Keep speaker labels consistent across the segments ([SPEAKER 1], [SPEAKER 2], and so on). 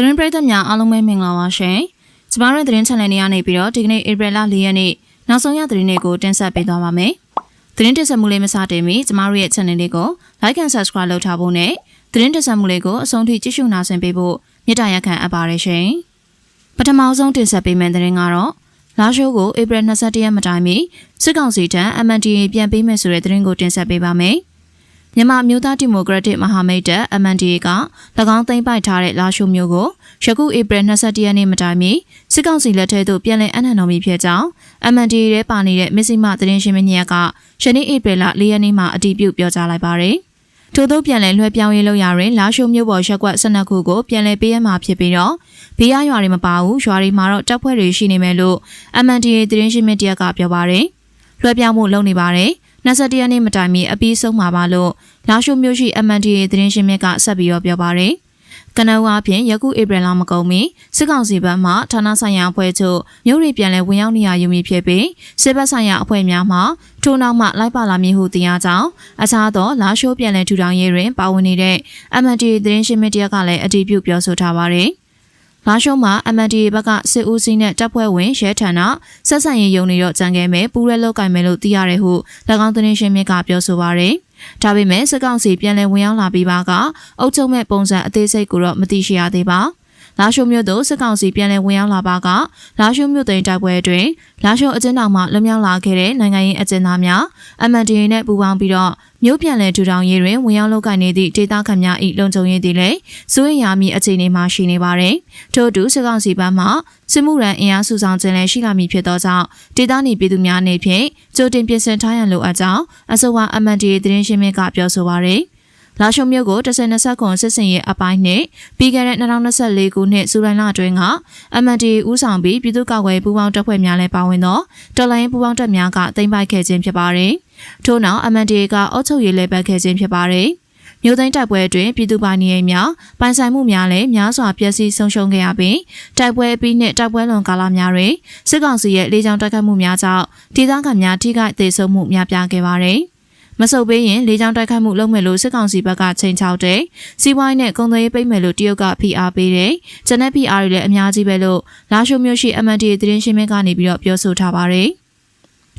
[SPEAKER 1] သတင်းပရိသတ်များအားလုံးပဲမင်္ဂလာပါရှင်။ကျမတို့သတင်း channel လေးကနေပြီးတော့ဒီကနေ့ဧပြီလ၄ရက်နေ့နောက်ဆုံးရသတင်းတွေကိုတင်ဆက်ပေးသွားပါမယ်။သတင်းတင်ဆက်မှုလေးမစတင်မီကျမတို့ရဲ့ channel လေးကို like and subscribe လုပ်ထားဖို့နဲ့သတင်းတင်ဆက်မှုလေးကိုအဆုံးထိကြည့်ရှုနာဆင်ပေးဖို့မေတ္တာရက်ခံအပ်ပါတယ်ရှင်။ပထမဆုံးတင်ဆက်ပေးမယ့်သတင်းကတော့လာရှိုးကိုဧပြီ22ရက်မတိုင်မီစစ်ကောင်စီထံ MNDA ပြန်ပေးမယ်ဆိုတဲ့သတင်းကိုတင်ဆက်ပေးပါမယ်။ မြန်မာမျိုးသားဒီမိုကရက်တစ်မဟာမိတ်တပ် MNDA က၎င်းသိမ်းပိုက်ထားတဲ့လာရှိုမျိုးကိုယခုဧပြီ22ရက်နေ့မတိုင်မီစစ်ကောင်စီလက်ထက်သို့ပြန်လည်အနှံတော်မူဖြစ်ကြောင်း MNDA ရဲပါနေတဲ့မစ္စည်းမသတင်းရှင်မင်းကြီးကယနေ့ဧပြီလ4ရက်နေ့မှာအတည်ပြုပြောကြားလိုက်ပါတယ်။ထို့သောပြန်လည်လွှဲပြောင်းရေးလုပ်ရရင်လာရှိုမျိုးပေါ်ရက်ကွက်12ခုကိုပြန်လည်ပေးရမှာဖြစ်ပြီးတော့ဘေးရရွာတွေမပါဘူးရွာတွေမှာတော့တပ်ဖွဲ့တွေရှိနေမယ်လို့ MNDA သတင်းရှင်မင်းတရကပြောပါတယ်။လွှဲပြောင်းမှုလုပ်နေပါတယ်။ 21ရက်နေ့မတိုင်မီအပြီးဆုံးမှာပါလို့လာရှိုမြို့ရှိ MNDA သတင်းရှင်မြစ်ကဆက်ပြီးတော့ပြောပါရယ်ကနဝါဖြင့်ယခုဧပြီလမကုန်မီစစ်ကောင်စီဘက်မှဌာနဆိုင်ရာအဖွဲ့ချုပ်မြို့ရီပြန်လည်ဝင်ရောက်နေရယူမည်ဖြစ်ပြီးစစ်ဘက်ဆိုင်ရာအဖွဲ့များမှထို့နောက်မှလိုက်ပါလာမည်ဟုသိရကြောင်းအခြားသောလာရှိုးပြန်လည်ထူထောင်ရေးတွင်ပါဝင်နေတဲ့ MNDA သတင်းရှင်မြစ်တရကလည်းအတည်ပြုပြောဆိုထားပါရယ် လာရှုံးမှာ MNDA ဘက်ကစစ်ဦးစီးနဲ့တပ်ဖွဲ့ဝင်ရဲထံကဆက်ဆံရေးယုံနေတော့ကြံခဲ့မယ်ပူးရဲလောက်ကင်မယ်လို့သိရတယ်ဟု၎င်းသတင်းရှင်မြစ်ကပြောဆိုပါရယ်ဒါပေမဲ့စစ်ကောင်စီပြန်လည်ဝင်ရောက်လာပြီးပါကအုပ်ချုပ်မဲ့ပုံစံအသေးစိတ်ကိုတော့မသိရှိရသေးပါ။ လာရှိုမြို့သို့စစ်ကောင်စီပြန်လည်ဝင်ရောက်လာပါကလာရှိုမြို့သိမ်းတိုက်ပွဲအတွင်းလာရှိုအကျဉ်းထောင်မှလွတ်မြောက်လာခဲ့တဲ့နိုင်ငံရေးအကျဉ်းသားများ MNDA နဲ့ပူးပေါင်းပြီးတော့မြို့ပြန်လည်ထူထောင်ရေးတွင်ဝင်ရောက်လုပ်ကိုင်နေသည့်ဒေသခံများ၏လုံခြုံရေးသည်လည်းစိုးရိမ်ရမည့်အခြေအနေမှာရှိနေပါတယ်။ထို့အတူစစ်ကောင်စီဘက်မှစစ်မှုရန်အင်အားစုဆောင်ခြင်းလည်းရှိလာမည်ဖြစ်သောကြောင့်ဒေသနေပြည်သူများအနေဖြင့်ကြိုတင်ပြင်ဆင်ထားရန်လိုအပ်ကြောင်းအဆိုပါ MNDA သတင်းရှင်းမြစ်ကပြောဆိုပါရယ်။ လာရှုံမြို့ကို1020ခုစစ်စင်ရဲ့အပိုင်းနဲ့ပြီးခဲ့တဲ့2024ခုနှစ်ဇူလိုင်လအတွင်းက MND ဦးဆောင်ပြီးပြည်သူ့ကာကွယ်ပူးပေါင်းတပ်ဖွဲ့များလည်းပါဝင်သောတော်လိုင်းပူးပေါင်းတပ်များကတင်ပိုက်ခဲ့ခြင်းဖြစ်ပါတယ်။ထို့နောက် MND ကအုပ်ချုပ်ရေးလဲပတ်ခဲ့ခြင်းဖြစ်ပါတယ်။မြို့သိမ်းတိုက်ပွဲအတွင်းပြည်သူပိုင်နေအိမ်များပိုင်ဆိုင်မှုများလည်းများစွာပျက်စီးဆုံးရှုံးခဲ့ရပြီးတိုက်ပွဲပြီးနှစ်တိုက်ပွဲလွန်ကာလများတွင်စစ်ကောင်စီရဲ့လေကြောင်းတိုက်ခိုက်မှုများကြောင့်ဒေသခံများထိခိုက်ဒေဆုံးမှုများပြားခဲ့ပါတယ်။ မဆုပ်ပေးရင်လေကြောင်းတိုက်ခိုက်မှုလုပ်မယ်လို့စစ်ကောင်စီဘက်ကချိန်ချောက်တယ်စီးပွားရေးနဲ့ကုန်သွယ်ရေးပိတ်မယ်လို့တရုတ်ကဖိအားပေးတယ်ဂျန်နက် PR တွေလည်းအများကြီးပဲလို့လာရှိုမျိုးရှိ MND သတင်းရှင်းမြင့်ကနေပြီးတော့ပြောဆိုထားပါတယ်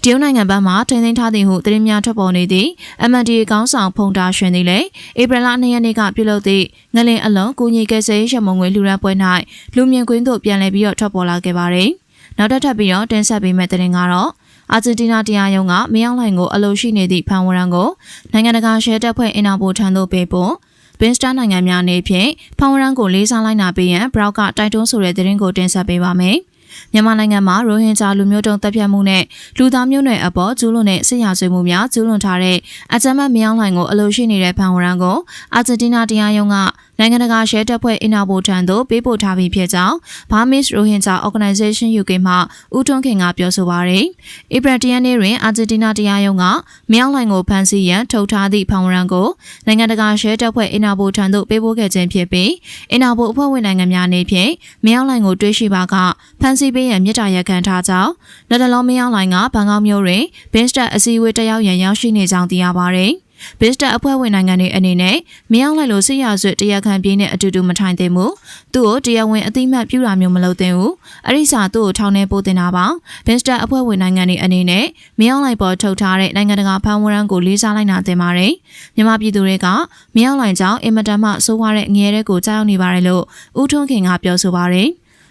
[SPEAKER 1] တရုတ်နိုင်ငံဘက်မှထိန်းသိမ်းထားသည်ဟုသတင်းများထွက်ပေါ်နေသည့် MND ကောင်းဆောင်ဖုန်တာရှင်သည်လည်းဧပြီလ2ရက်နေ့ကပြုလုပ်သည့်ငလင်အလုံးကိုကြီးကဲဆဲရမုံငွေလှူဒါန်းပွဲ၌လူမြင်ကွင်းသို့ပြန်လည်ပြီးတော့ထွက်ပေါ်လာခဲ့ပါတယ်။နောက်ထပ်ထပ်ပြီးတော့တင်ဆက်ပေးမယ့်သတင်းကတော့ အာဂျင်တီးနားတရားရုံးကမင်းအောင်လှိုင်ကိုအလို့ရှိနေသည့်ဖန်ဝရန်ကိုနိုင်ငံတကာရှဲတပ်ဖွဲ့အင်နာပိုထံသို့ပေးပို့ဘင်စတာနိုင်ငံများအနေဖြင့်ဖန်ဝရန်ကိုလေးစားလိုက်နာပေးရန်ဘရောက်ကတိုက်တွန်းဆိုတဲ့သတင်းကိုတင်ဆက်ပေးပါမယ်။မြန်မာနိုင်ငံမှာရိုဟင်ဂျာလူမျိုးတုံးတပ်ဖြတ်မှုနဲ့လူသားမျိုးနွယ်အပေါ်ကျူးလွန်တဲ့စစ်ရာဇဝတ်မှုများကျူးလွန်ထားတဲ့အကြမ်းဖက်မြောင်းလှိုင်ကိုအလို့ရှိနေတဲ့ဖန်ဝရန်ကိုအာဂျင်တီးနားတရားရုံးက နိုင်ငံတကာရဲတပ်ဖွဲ့အင်နာဘိုထံသို့ပေးပို့ထားပြီးဖြစ်ကြောင်း Burmese Rohingya Organization UK မှဦးထွန်းခင်ကပြောဆိုပါရယ်။ဧပြီတရက်နေ့တွင်အာဂျင်တီးနားတရားရုံးကမြောင်းလိုင်ကိုဖမ်းဆီးရန်ထုတ်ထားသည့်ဖောင်ရန်ကိုနိုင်ငံတကာရဲတပ်ဖွဲ့အင်နာဘိုထံသို့ပေးပို့ခဲ့ခြင်းဖြစ်ပြီးအင်နာဘိုအဖွဲ့ဝင်နိုင်ငံများအနေဖြင့်မြောင်းလိုင်ကိုတွေးရှိပါကဖမ်းဆီးပေးရန်မြစ်တာရက်ခံထားကြောင်းလက်တလုံးမြောင်းလိုင်ကဘန်ကောက်မြို့တွင်ဘင်းစတက်အစည်းအဝေးတက်ရောက်ရန်ရောက်ရှိနေကြောင်းသိရပါရယ်။ ဘစ်စတာအဖွဲ့ဝင်နိုင်ငံတွေအနေနဲ့မင်းအောင်လှိုင်လိုစစ်ရဆွတရားခံပြင်းနဲ့အတူတူမထိုင်သင့်ဘူးသူ့ကိုတရားဝင်အသိမှတ်ပြုတာမျိုးမလုပ်သင့်ဘူးအဲ့ဒီစာသူ့ကိုထောင်ထဲပို့တင်တာပါဘစ်စတာအဖွဲ့ဝင်နိုင်ငံတွေအနေနဲ့မင်းအောင်လှိုင်ပေါ်ထုတ်ထားတဲ့နိုင်ငံတကာဖမ်းဝရမ်းကိုလေးစားလိုက်နာသင့်ပါတယ်မြန်မာပြည်သူတွေကမင်းအောင်လှိုင်ကြောင့်အင်မတန်မှစိုးရတဲ့ငရဲတဲ့ကိုကြောက်နေပါတယ်လို့ဦးထွန်းခင်ကပြောဆိုပါတယ်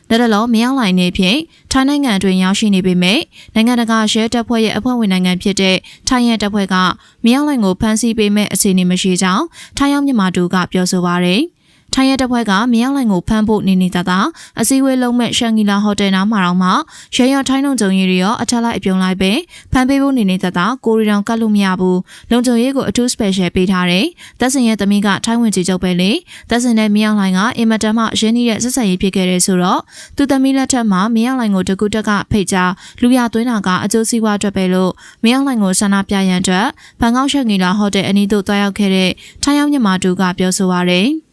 [SPEAKER 1] လက်တလောမရောက်လိုက်နေဖြင့်ထိုင်းနိုင်ငံအတွင်းရောက်ရှိနေပေမဲ့နိုင်ငံတကာရဲတပ်ဖွဲ့ရဲ့အဖွဲ့ဝင်နိုင်ငံဖြစ်တဲ့ထိုင်းရဲတပ်ဖွဲ့ကမရောက်လိုက်ကိုဖမ်းဆီးပေးမဲ့အခြေအနေမရှိကြောင်းထိုင်းရောက်မြန်မာတူကပြောဆိုပါရယ်။ ထိုင်းရဲတပ်ဖွဲ့ကမင်းအောင်လှိုင်ကိုဖမ်းဖို့နေနေတသာအစည်းအဝေးလုံးမဲ့ရှန်ဂီလာဟိုတယ်နားမှာတော့မှရရထိုင်းလုံခြုံရေးတွေရောအထက်လိုက်အပြုံလိုက်ပဲဖမ်းပေးဖို့နေနေတသာကိုရီတောင်ကတ်လို့မရဘူးလုံခြုံရေးကိုအထူး special ပေးထားတယ်သက်စင်ရဲ့သမီးကထိုင်းဝင်ကြီးချုပ်ပဲလေသက်စင်နဲ့မင်းအောင်လှိုင်ကအင်မတန်မှရင်းနှီးတဲ့ဆက်ဆံရေးဖြစ်ခဲ့တယ်ဆိုတော့သူသမီးလက်ထက်မှာမင်းအောင်လှိုင်ကိုတကူတက်ကဖိတ်ကြားလူရသွင်းတာကအကျိုးစီးပွားအတွက်ပဲလို့မင်းအောင်လှိုင်ကိုဆန္ဒပြရန်အတွက်ဘန်ကောက်ရှန်ဂီလာဟိုတယ်အနီးသို့တွားရောက်ခဲ့တဲ့ထိုင်းရောက်မြန်မာတူကပြောဆိုပါရယ်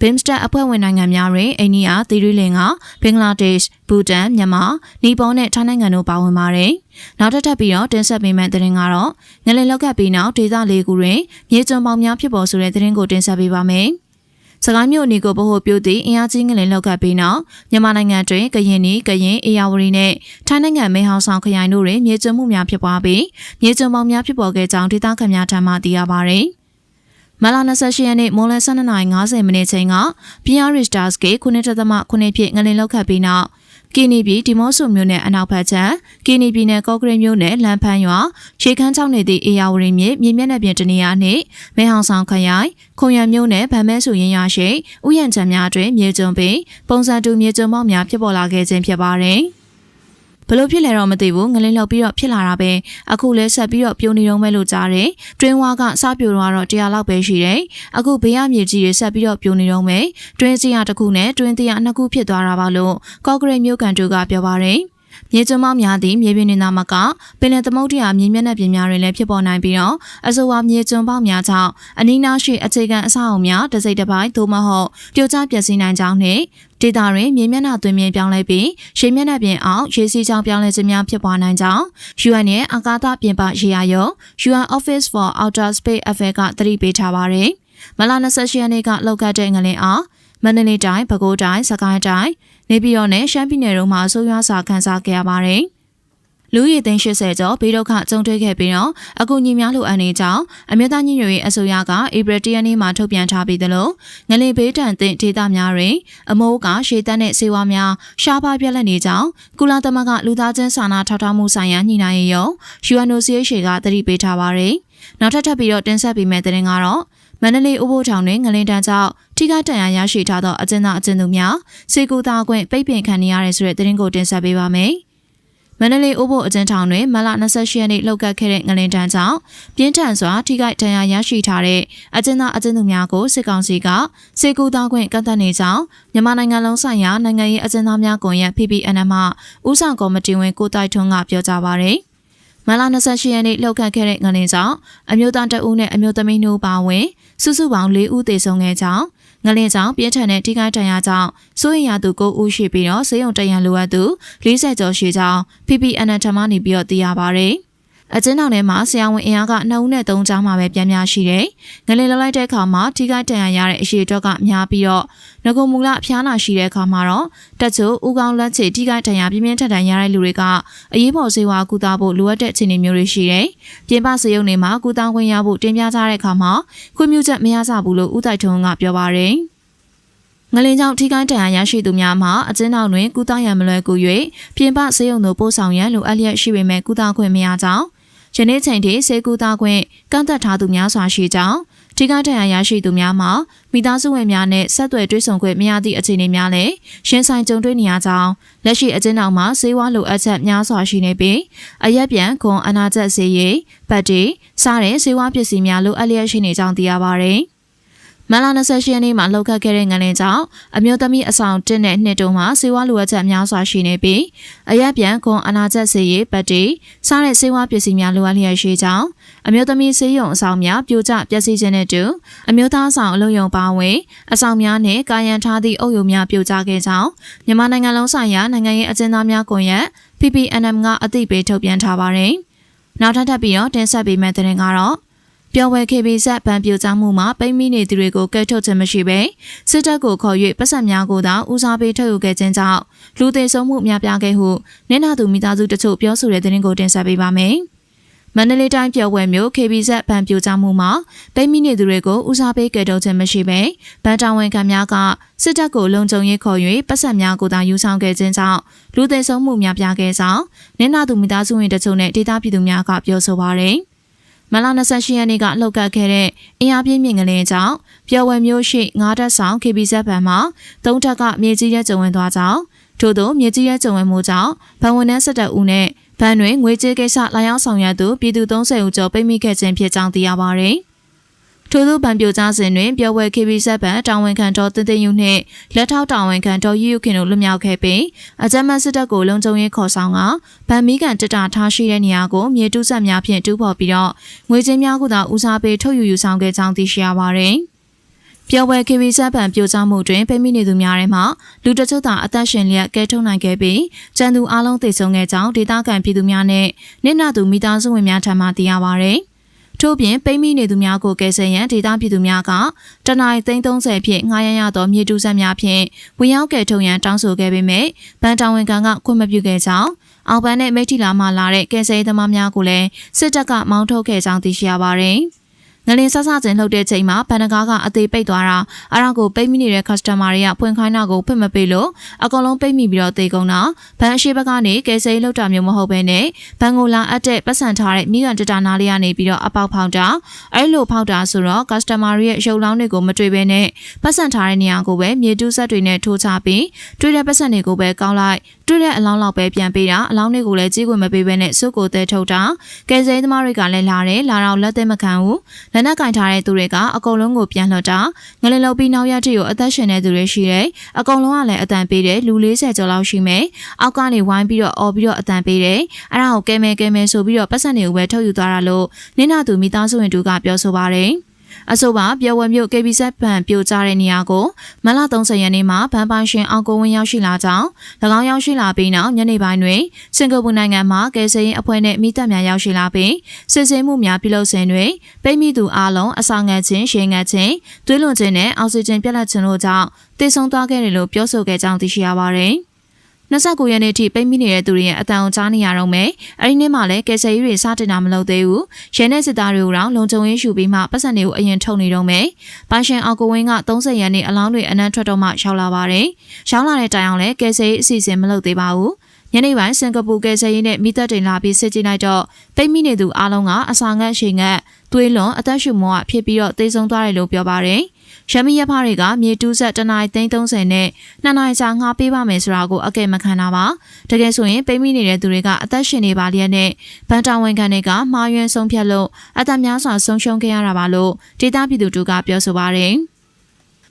[SPEAKER 1] ဘင်စတက်အဖွဲ့ဝင်နိုင်ငံများတွင်အိန္ဒိယ၊သီရိလင်္ကာ၊ဘင်္ဂလားဒေ့ရှ်၊ဘူတန်၊မြန်မာ၊နီပေါနဲ့ထိုင်းနိုင်ငံတို့ပါဝင်ပါတယ်။နောက်ထပ်ထပ်ပြီးတော့တင်ဆက်ပေးမယ့်သတင်းကတော့ငလင်လောက်ကပ်ပြီးနောက်ဒေသလေးခုတွင်မြေကျွန်းပေါင်းများဖြစ်ပေါ်ဆိုတဲ့သတင်းကိုတင်ဆက်ပေးပါမယ်။စကိုင်းမြို့အနီကိုဗဟိုပြုသည့်အင်အားကြီးငလင်လောက်ကပ်ပြီးနောက်မြန်မာနိုင်ငံတွင်ကရင်နီကရင်အေရဝတီနှင့်ထိုင်းနိုင်ငံမဲဟောင်ဆောင်ခရိုင်တို့တွင်မြေကျွမှုများဖြစ်ပွားပြီးမြေကျွပေါင်းများဖြစ်ပေါ်ခဲ့ကြောင်းဒေသခံများထံမှသိရပါသည် မလာ28ရက်နေ့မိုးလယ်12:50မိနစ်ချိန်က PR Stars က9.8ဖြင့်ငလင်လောက်ခတ်ပြီးနောက်ကီနီပြည်ဒီမော့ဆိုမြို့နယ်အနောက်ဘက်ခြမ်းကီနီပြည်နယ်ကော့ကရိတ်မြို့နယ်လမ်းဖန်းရွာရှေခန်းချောင်းနေသည့်အေယာဝရီမြေမြေမျက်နှာပြင်တနေရာနှင့်မဲဟောင်ဆောင်ခရိုင်ခုံရံမြို့နယ်ဗန်မဲဆူရင်ရွာရှိဥယျာဉ်ချမ်းများတွင်မြေကျုံပင်ပုံစံတူမြေကျုံပေါက်များဖြစ်ပေါ်လာခဲ့ခြင်းဖြစ်ပါသည် ဘလို့ဖြစ်လဲတော့မသိဘူးငလင်းလောက်ပြီးတော့ဖြစ်လာတာပဲအခုလဲဆက်ပြီးတော့ပြုံနေတော့မဲ့လို့ကြားတယ်တွင်းဝါကစပြိုတော့တရားလောက်ပဲရှိတယ်အခုဘေးရမြေကြီးတွေဆက်ပြီးတော့ပြုံနေတော့မယ်တွင်းစရာတစ်ခုနဲ့တွင်းတရားနှစ်ခုဖြစ်သွားတာပါလို့ကော့ဂရိတ်မြို့ကန်တူကပြောပါတယ်မြေကျွမ်းမောင်းများသည့်မြေပြင်နေသားမကပင်လယ်သမုဒ္ဒရာမြေမျက်နှာပြင်များတွင်လည်းဖြစ်ပေါ်နိုင်ပြီးတော့အဆိုပါမြေကျွမ်းပေါင်းများကြောင့်အနီးနားရှိအခြေခံအဆောက်အုံများတစ်စိတ်တစ်ပိုင်းသို့မဟုတ်ပြိုကျပျက်စီးနိုင်ကြောင်းနှင့် ဒေတာတွင်မြေမျက်နှာသွင်းမြင်ပြောင်းလဲပြီးရေမျက်နှာပြင်အောင်ရေစီးကြောင်းပြောင်းလဲခြင်းများဖြစ်ပွားနိုင်ကြောင်း UN ရဲ့အာကာသပြင်ပရေယာရုံ UN Office for Outer Space Affairs ကသတိပေးထားပါတယ်။မလာ28ရက်နေ့ကလောက်ကတဲ့ငလင်အောင်မန္တလေးတိုင်းပဲခူးတိုင်းစကိုင်းတိုင်းနေပြည်တော်နဲ့ရှမ်းပြည်နယ်တို့မှာဆိုးရွားစွာခန်းစားခဲ့ရပါတယ်။ လူရည်သိန်း80ကျော်ဘေးဒုက္ခကြုံတွေ့ခဲ့ပြီးတော့အကူအညီများလိုအပ်နေကြောင်းအမျိုးသားညီညွတ်ရေးအစိုးရကဧပြီတရက်နေ့မှာထုတ်ပြန်ထားပြီးသလိုငလင်ဘေးတန်သင့်ဒေသများတွင်အမိုးကရှေ့တန်းတဲ့စေဝါများရှားပါပြက်လက်နေကြောင်းကုလသမဂ္ဂလူသားချင်းစာနာထောက်ထားမှုဆိုင်ရာညှိနှိုင်းရေးရုံ UNOCHA ကသတိပေးထားပါတယ်။နောက်ထပ်ထပ်ပြီးတော့တင်ဆက်ပေးမယ့်တဲ့ရင်ကတော့မန္တလေးဥပိုးထောင်တွင်ငလင်တန်းကြောင့်ထိခိုက်ဒဏ်ရာရရှိထားသောအကျဉ်းသားအကျဉ်းသူများစေကူသားခွင့်ပိတ်ပင်ခံနေရတဲ့ဆိုတဲ့သတင်းကိုတင်ဆက်ပေးပါမယ်။ မန္တလေးဥပိုးအကျဉ်းထောင်တွင်မလ28ရက်နေ့လှုပ်ခတ်ခဲ့တဲ့ငလင်တန်းကြောင့်ပြင်းထန်စွာထိခိုက်ဒဏ်ရာရရှိထားတဲ့အကျဉ်းသားအကျဉ်းသူများကိုစစ်ကောင်စီကစေကူသားခွင့်ကန့်သတ်နေကြောင်းမြန်မာနိုင်ငံလုံးဆိုင်ရာနိုင်ငံရေးအကျဉ်းသားများကွန်ရက် PPN မှဦးဆောင်ကော်မတီဝင်ကိုတိုက်ထွန်းကပြောကြားပါရယ်။မလာ28ရက်နေ့လှုပ်ခတ်ခဲ့တဲ့ငလင်ကြောင့်အမျိုးသားတအုပ်နဲ့အမျိုးသမီးတို့ပါဝင်စုစုပေါင်း၄ဦးသေဆုံးခဲ့ကြောင်း ငလင်းကြောင့်ပြင်းထန်တဲ့ထိခိုက်ဒဏ်ရာကြောင့်စိုးရိမ်ရသူ9ဦးရှိပြီးတော့ဆေးရုံတရန်လိုအပ်သူ40ကျော်ရှိကြောင်း PPN ထမှနေပြီးတော့သိရပါဗျ။ အကျဉ်းထောင်ထဲမှာဆရာဝန်အင်အားက2ဦးနဲ့3ချောင်းမှပဲပြန်များရှိတယ်။ငလင်လောက်လိုက်တဲ့အခါမှာထိခိုက်ဒဏ်ရာရတဲ့အရှိအတွက်ကများပြီးတော့ငကုံမူလအဖျားနာရှိတဲ့အခါမှာတော့တက်ချိုဦးကောင်းလက်ချေထိခိုက်ဒဏ်ရာပြင်းပြင်းထန်ထန်ရတဲ့လူတွေကအရေးပေါ်ဆေးဝါးကုသဖို့လိုအပ်တဲ့အခြေအနေမျိုးတွေရှိတယ်။ပြင်ပစေယုံတွေမှာကုသခွင့်ရဖို့တင်ပြကြတဲ့အခါမှာခွင့်ပြုချက်မရစဘူးလို့ဦးတိုက်ထုံးကပြောပါရယ်။ငလင်ကြောင့်ထိခိုက်ဒဏ်ရာရရှိသူများမှာအကျဉ်းထောင်တွင်ကုသရန်မလွယ်ကူ၍ပြင်ပဆေးရုံသို့ပို့ဆောင်ရန်လိုအပ်လျက်ရှိပေမဲ့ကုသခွင့်မရကြောင်း ယနေ့ချိန်ထိစေကူသားခွင့်ကန့်သက်ထားသူများစွာရှိကြောင်းထိခိုက်ဒဏ်ရာရရှိသူများမှာမိသားစုဝင်များနဲ့ဆက်သွယ်တွေ့ဆုံခွင့်မရသည့်အခြေအနေများလည်းရှင်ဆိုင်ကြုံတွေ့နေရကြောင်းလက်ရှိအကျဉ်းထောင်မှာစေဝါလိုအပ်ချက်များစွာရှိနေပြီးအရက်ပြန်ခွန်အနာချက်စေရေးပတ်တီစားတဲ့စေဝါပစ္စည်းများလိုအပ်လျက်ရှိနေကြောင်းသိရပါဗျ။ မန်လာ28ရက်နေ့မှာလှုပ်ခတ်ခဲ့တဲ့ငလင်ကြောင့်အမျိုးသမီးအဆောင်တစ်နဲ့နှစ်တုံးမှာစေဝါလိုအပ်ချက်များစွာရှိနေပြီးအရက်ပြန်ခွန်အနာချက်စေရေးပတ်တီစားတဲ့စေဝါပစ္စည်းများလိုအပ်လျက်ရှိကြောင်းအမျိုးသမီးစေယုံအဆောင်များပြိုကျပျက်စီးခြင်းနဲ့တူအမျိုးသားဆောင်အလုံးယုံပါဝင်အဆောင်များနဲ့ကာယံထားသည့်အုပ်ယုံများပြိုကျခဲ့ကြောင်းမြန်မာနိုင်ငံလုံးဆိုင်ရာနိုင်ငံရေးအကျဉ်းသားများကွန်ရက် PPNM ကအသိပေးထုတ်ပြန်ထားပါတယ်။နောက်ထပ်ထပ်ပြီးတော့တင်ဆက်ပေးမယ့်တဲ့ရင်ကတော့ ပျော်ဝဲ KB ဇက်ဗန်ပြိုကျမှုမှာပိတ်မိနေသူတွေကိုကဲထုတ်ခြင်းမရှိဘဲစစ်တပ်ကိုခေါ်၍ပတ်စံများကိုသာဦးစားပေးထုတ်ယူခဲ့ခြင်းကြောင့်လူသေးဆုံးမှုများပြားခဲ့ဟုနင်းနာသူမိသားစုတချို့ပြောဆိုတဲ့သတင်းကိုတင်ဆက်ပေးပါမယ်။မန္တလေးတိုင်းပြော်ဝဲမြို့ KBZ ဗန်ပြိုကျမှုမှာပိတ်မိနေသူတွေကိုဦးစားပေးကဲထုတ်ခြင်းမရှိဘဲဗန်တာဝန်ခံများကစစ်တပ်ကိုလုံခြုံရေးခေါ်၍ပတ်စံများကိုသာယူဆောင်ခဲ့ခြင်းကြောင့်လူသေဆုံးမှုများပြားခဲ့ကြောင်းနင်းနာသူမိသားစုဝင်တချို့နဲ့ဒေသပြည်သူများကပြောဆိုပါရယ်။ မလ28ရက်နေ့ကလှုပ်ကပ်ခဲ့တဲ့အင်အားပြင်းမြင့်ကလေးကြောင့်ပျော်ဝဲမျိုးရှိငါးတက်ဆောင် KBZ ဘဏ်မှာသုံးထက်ကမြေကြီးရဲကျုံဝင်သွားကြောင်းထို့သောမြေကြီးရဲကျုံဝင်မှုကြောင့်ဘဏ်ဝန်ထမ်း17ဦးနဲ့ဘဏ်တွင်ငွေကြေးကိစ္စလာရောက်ဆောင်ရွက်သူပြည်သူ30ဦးကျော်ပိတ်မိခဲ့ခြင်းဖြစ်ကြောင်းသိရပါဗျ။ ထို့သောဗန်ပြိုကြားစဉ်တွင်ပြောဝဲ KB ဇက်ဗန်တာဝန်ခံတော်တင်တင်ယူနှင့်လက်ထောက်တာဝန်ခံတော်ယူယူခင်တို့လွတ်မြောက်ခဲ့ပြီးအကြမ်းဖက်စစ်တပ်ကိုလုံခြုံရေးခေါ်ဆောင်ကဗန်မီကန်တတထားရှိတဲ့နေရာကိုမြေတူးဆက်များဖြင့်တူးဖော်ပြီးတော့ငွေကြေးများကိုသာဦးစားပေးထုတ်ယူယူဆောင်ခဲ့ကြောင်းသိရှိရပါတယ်။ပြောဝဲ KB ဇက်ဗန်ပြိုကျမှုတွင်ပိတ်မိနေသူများထဲမှလူတချို့သာအသက်ရှင်လျက်ကဲထုတ်နိုင်ခဲ့ပြီးကျန်သူအလုံးသိဆုံးခဲ့ကြောင်းဒေသခံပြည်သူများနဲ့နစ်နာသူမိသားစုဝင်များထံမှသိရပါဗျ။ ထထို့ပြင်ပိတ်မိနေသူများကိုကယ်ဆယ်ရန်ဒေသပြည်သူများကတနင်္သိန်း30ဖြင့်ငှားရမ်းရသောမြေတူးဆက်များဖြင့်ဝင်ရောက်ကယ်ထုတ်ရန်တောင်းဆိုခဲ့ပေမယ့်ဗန်တာဝန်ခံကခွင့်မပြုခဲ့ကြောင်းအောင်ပန်းနဲ့မိထီလာမှလာတဲ့ကယ်ဆယ်ရေးသမားများကိုလည်းစစ်တပ်ကမောင်းထုတ်ခဲ့ကြောင်းသိရှိရပါတယ်။ ငလင်ဆဆချင်းလှုပ်တဲ့ချိန်မှာဘန်နကားကအသေးပိတ်သွားတာအရာကိုပိတ်မိနေတဲ့ customer တွေကဖွင့်ခိုင်းတာကိုဖွင့်မပေးလို့အကောင်လုံးပိတ်မိပြီးတော့တေကုန်တာဘန်အရှိဘက်ကနေကယ်ဆယ်ရေးလှုပ်တာမျိုးမဟုတ်ဘဲနဲ့ဘန်ကိုလာအပ်တဲ့ပတ်စံထားတဲ့မိကန်တတာနာလေးကနေပြီးတော့အပေါက်ဖောက်တာအဲ့လိုဖောက်တာဆိုတော့ customer ရဲ့ရုပ်လောင်းတွေကိုမတွေ့ဘဲနဲ့ပတ်စံထားတဲ့နေရာကိုပဲမြေတူးဆက်တွေနဲ့ထိုးချပြီးတွေ့တဲ့ပတ်စံတွေကိုပဲကောင်းလိုက်တွေ့တဲ့အလောင်းလောက်ပဲပြန်ပေးတာအလောင်းတွေကိုလည်းကြီးခွင့်မပေးဘဲနဲ့စုပ်ကိုတဲထုတ်တာကယ်ဆယ်ရေးသမားတွေကလည်းလာတယ်လာတော့လက်သက်မခံဘူးလက်နက်ကင်ထားတဲ့သူတွေကအကုန်လုံးကိုပြန်လှတ်တာငလင်လုံးပြီးနောက်ရတိကိုအသက်ရှင်တဲ့သူတွေရှိတယ်အကုန်လုံးကလည်းအတန်ပေးတယ်လူ40ကျော်လောက်ရှိမယ်အောက်ကနေဝိုင်းပြီးတော့အော်ပြီးတော့အတန်ပေးတယ်အဲ့ဒါကိုကဲမဲကဲမဲဆိုပြီးတော့ပတ်စံတွေကိုပဲထုတ်ယူသွားတာလို့နင်းနာသူမိသားစုဝင်တူကပြောဆိုပါတယ် အဆိုပါပြောဝဲမြို့ KBZ ဘဏ်ပြိုကျတဲ့နေရာကိုမလ30ရက်နေ့မှာဘဏ်ပိုင်ရှင်အောင်ကိုဝင်းရောက်ရှိလာကြောင်း၎င်းရောက်ရှိလာပြီးနောက်ညနေပိုင်းတွင်စင်ကာပူနိုင်ငံမှာကယ်ဆယ်ရေးအဖွဲ့နှင့်မိသက်များရောက်ရှိလာပြီးစစ်ဆေးမှုများပြုလုပ်စဉ်တွင်ပိတ်မိသူအလုံးအစာငတ်ခြင်းရေငတ်ခြင်းသွေးလွန်ခြင်းနဲ့အောက်ဆီဂျင်ပြတ်လက်ခြင်းတို့ကြောင့်တည်ဆုံသွားခဲ့တယ်လို့ပြောဆိုခဲ့ကြောင်းသိရှိရပါတယ်။ 29ရက်နေ့ထိပိတ်မိနေတဲ့သူတွေရဲ့အတန်အောင်ကြားနေရတော့မယ်။အဲဒီနေ့မှလည်းကယ်ဆယ်ရေးတွေစတင်တာမလုပ်သေးဘူး။ရဲနဲ့စစ်သားတွေကိုတော့လုံခြုံရေးယူပြီးမှပတ်စံတွေကိုအရင်ထုတ်နေတော့မယ်။ပိုင်ရှင်အောက်ကိုဝင်းက30ရက်နေ့အလောင်းတွေအနံ့ထွက်တော့မှရောက်လာပါတယ်။ရောက်လာတဲ့တိုင်အောင်လည်းကယ်ဆယ်ရေးအစီအစဉ်မလုပ်သေးပါဘူး။ညနေပိုင်းစင်ကာပူကယ်ဆယ်ရေးနဲ့မိသက်တင်လာပြီးစစ်ကြည့်လိုက်တော့ပိတ်မိနေသူအားလုံးကအစာငတ်ရှိငတ်သွေးလွန်အသက်ရှူမောကဖြစ်ပြီးတော့သေဆုံးသွားတယ်လို့ပြောပါတယ်။ ရမီရဖတွေကမြေတူးဆက်တနိုင်သိန်း30နဲ့နှစ်နိုင်စာငှားပေးပါမယ်ဆိုတာကိုအကဲမခံတာပါတကယ်ဆိုရင်ပိမိနေတဲ့သူတွေကအသက်ရှင်နေပါလျက်နဲ့ဗန်တာဝန်ခံတွေကမှားယွင်းဆုံးဖြတ်လို့အသက်များစွာဆုံးရှုံးခဲ့ရတာပါလို့ဒေသပြည်သူတို့ကပြောဆိုပါတယ်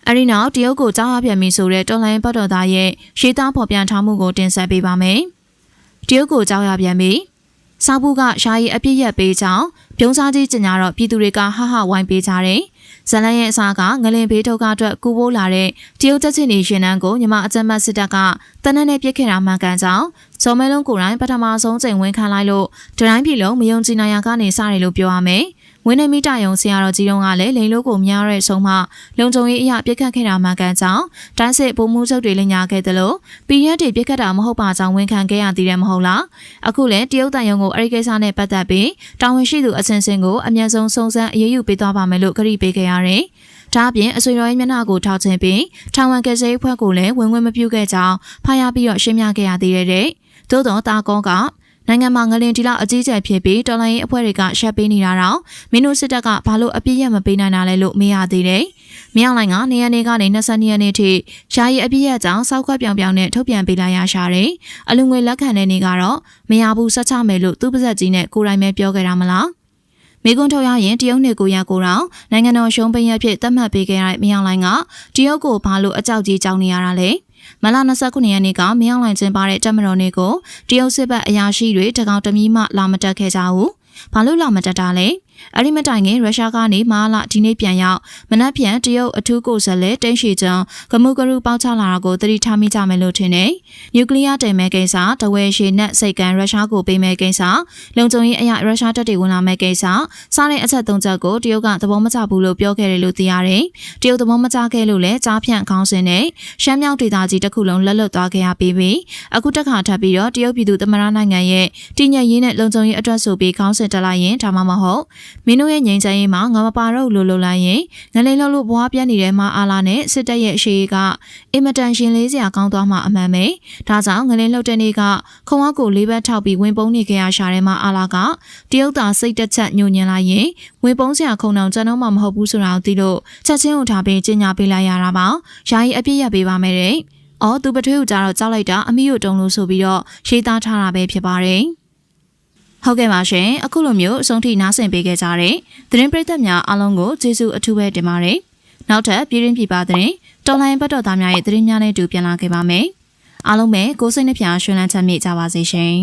[SPEAKER 1] အရီနောက်တရုတ်ကိုကြားရပြန်ပြီဆိုတဲ့တော်လိုင်းပတ်တော်သားရဲ့ရှေးသားဖော်ပြထားမှုကိုတင်ဆက်ပေးပါမယ်။တရုတ်ကိုကြားရပြန်ပြီ။စာဘူးကရှားရီအပြစ်ရက်ပေးကြောင်းပြုံးစားကြီးကျင်ညာတော့ပြည်သူတွေကဟဟဝိုင်းပေးကြတယ်။ ဇလန်ရဲ့အစားကငလင်ဘေးထုတ်ကအတွက်ကူပိုးလာတဲ့တရုတ်တပ်ချင်းနေရှင်နန်းကိုညီမအကြမ်းမစစ်တပ်ကတနက်နဲ့ပြစ်ခဲ့တာမှန်ကန်ကြောင်းဇော်မဲလုံးကိုယ်တိုင်ပထမဆုံးချိန်ဝင်ခံလိုက်လို့ဒတိုင်းပြည်လုံးမယုံကြည်နိုင်ရာကနေစတယ်လို့ပြောရမယ်။ ဝင်းနေမိတယုံဆရာတော်ကြီးတို့ကလည်းလိန်လို့ကိုများတဲ့ဆုံးမှလုံခြုံရေးအရာပြစ်ခတ်ခဲ့တာမှန်ကန်ကြောင်းတိုင်းစစ်ဗိုလ်မှူးချုပ်တွေလည်းညာခဲ့တယ်လို့ပီရက်တွေပြစ်ခတ်တာမဟုတ်ပါကြောင်းဝန်ခံခဲ့ရသေးတယ်မဟုတ်လားအခုလည်းတရုတ်တန်ယုံကိုအဲဒီကိစ္စနဲ့ပတ်သက်ပြီးတာဝန်ရှိသူအချင်းချင်းကိုအမြန်ဆုံးစုံစမ်းအရေးယူပေးသွားပါမယ်လို့ကတိပေးခဲ့ရတယ်ဒါအပြင်အဆွေတော်ရဲ့မျက်နှာကိုထောက်ချင်ပြီးထောင်ဝန်ကယ်ဆယ်ရေးဖွဲ့ကိုလည်းဝင်ဝင်မပြုတ်ခဲ့ကြောင်းဖားရပြီးတော့ရှင်းပြခဲ့ရသေးတယ်တဲ့။သို့တော့တာကောက နိုင်ငံမှာငလင်တီလောက်အကြီးကျယ်ဖြစ်ပြီးတော်လိုင်းရေးအဖွဲ့တွေကရှက်ပေးနေတာတော့မင်းတို့စစ်တပ်ကဘာလို့အပြစ်ရမပေးနိုင်တာလဲလို့မေးရသေးတယ်။မြောက်လိုင်းကနေရနေကနေ22ရက်နေ့ထိယာယီအပြစ်ရကြောင်းစောက်ခွက်ပြောင်ပြောင်နဲ့ထုတ်ပြန်ပေးလိုက်ရရှာတယ်။အလူငွေလက်ခံတဲ့နေ့ကတော့မရဘူးဆက်ချမယ်လို့သူ့ပါဇက်ကြီးနဲ့ကိုယ်တိုင်ပဲပြောခဲ့တာမလား။မိကွန်းထုတ်ရရင်တရုတ်နေကိုရကိုတော့နိုင်ငံတော်ရှုံးပိန်ရဖြစ်သတ်မှတ်ပေးခဲ့ရတဲ့မြောင်လိုင်းကတရုတ်ကိုဘာလို့အကြောက်ကြီးကြောင်းနေရတာလဲ။ မလ29ရက်နေ့ကမြောင်းလိုင်ကျင်းပတဲ့တက်မတော်နေ့ကိုတရုတ်စစ်ဘက်အရာရှိတွေတကောင်တမီမှလာမတက်ခဲ့ကြဘူး။ဘာလို့လာမတက်တာလဲ။ အဲ့ဒီမတိုင်ခင်ရုရှားကနေမာလာဒီနေ့ပြန်ရောက်မနက်ဖြန်တရုတ်အထူးကိုယ်စားလှယ်တိန့်ရှိချောင်းဂမှုကရုပေါက်ချလာတာကိုသတိထားမိကြမယ်လို့ထင်တယ်။နျူကလ িয়ার တည်မဲ့ကိစ္စတဝဲရှိနဲ့စိတ်ကန်ရုရှားကိုပေးမဲ့ကိစ္စလုံခြုံရေးအရာရုရှားတပ်တွေဝင်လာမဲ့ကိစ္စစတဲ့အချက်သုံးချက်ကိုတရုတ်ကသဘောမကျဘူးလို့ပြောခဲ့တယ်လို့သိရတယ်။တရုတ်သဘောမကျခဲ့လို့လည်းကြားဖြန့်ခေါင်းစဉ်နဲ့ရှမ်းမြောက်ဒေသကြီးတစ်ခုလုံးလက်လွတ်သွားခဲ့ရပြီးပြီ။အခုတက်ခါထပ်ပြီးတော့တရုတ်ပြည်သူသမရနိုင်ငံရဲ့တည်ငြိမ်ရေးနဲ့လုံခြုံရေးအတွက်ဆိုပြီးခေါင်းစဉ်တက်လိုက်ရင်ဒါမှမဟုတ်မင်းတို့ရဲ့ငြိမ်းချမ်းရေးမှာငါမပါတော့လို့လို့လိုက်ရင်ငလေးလှုပ်လို့ဘွားပြတ်နေတဲ့မအားလာနဲ့စစ်တပ်ရဲ့အရှိကအင်မတန်ရှင်လေးစရာကောင်းသွားမှအမှန်ပဲဒါကြောင့်ငလေးလှုပ်တဲ့နေ့ကခုံဝါကိုလေးဘက်ထောက်ပြီးဝင်ပုံးနေခဲ့ရရှာတဲ့မအားလာကတရုတ်သားစိတ်တက်ချက်ညှို့ညင်လိုက်ရင်ဝင်ပုံးစရာခုံအောင်ကျွန်တော်မှမဟုတ်ဘူးဆိုတာကိုသိလို့ချက်ချင်းကိုထားပြီးကျင်ညာပေးလိုက်ရတာပါယာယီအပြည့်ရပေးပါမယ်တဲ့အော်သူပထွေးကိုကြတော့ကြောက်လိုက်တာအမိကိုတုံလို့ဆိုပြီးတော့ရေးသားထားတာပဲဖြစ်ပါတယ် ဟုတ်ကဲ့ပါရှင်အခုလိုမျိုးအဆုံးထိနားဆင်ပေးခဲ့ကြတဲ့သတင်းပရိသတ်များအားလုံးကိုကျေးဇူးအထူးပဲတင်ပါတယ်နောက်ထပ်ပြည်ရင်းပြည်ပသတင်းတော်လိုင်းဘတ်တော်သားများရဲ့သတင်းများနဲ့တူပြန်လာခဲ့ပါမယ်အားလုံးပဲကိုစိတ်နှပြရှင်လန်းချမ်းမြေ့ကြပါစေရှင်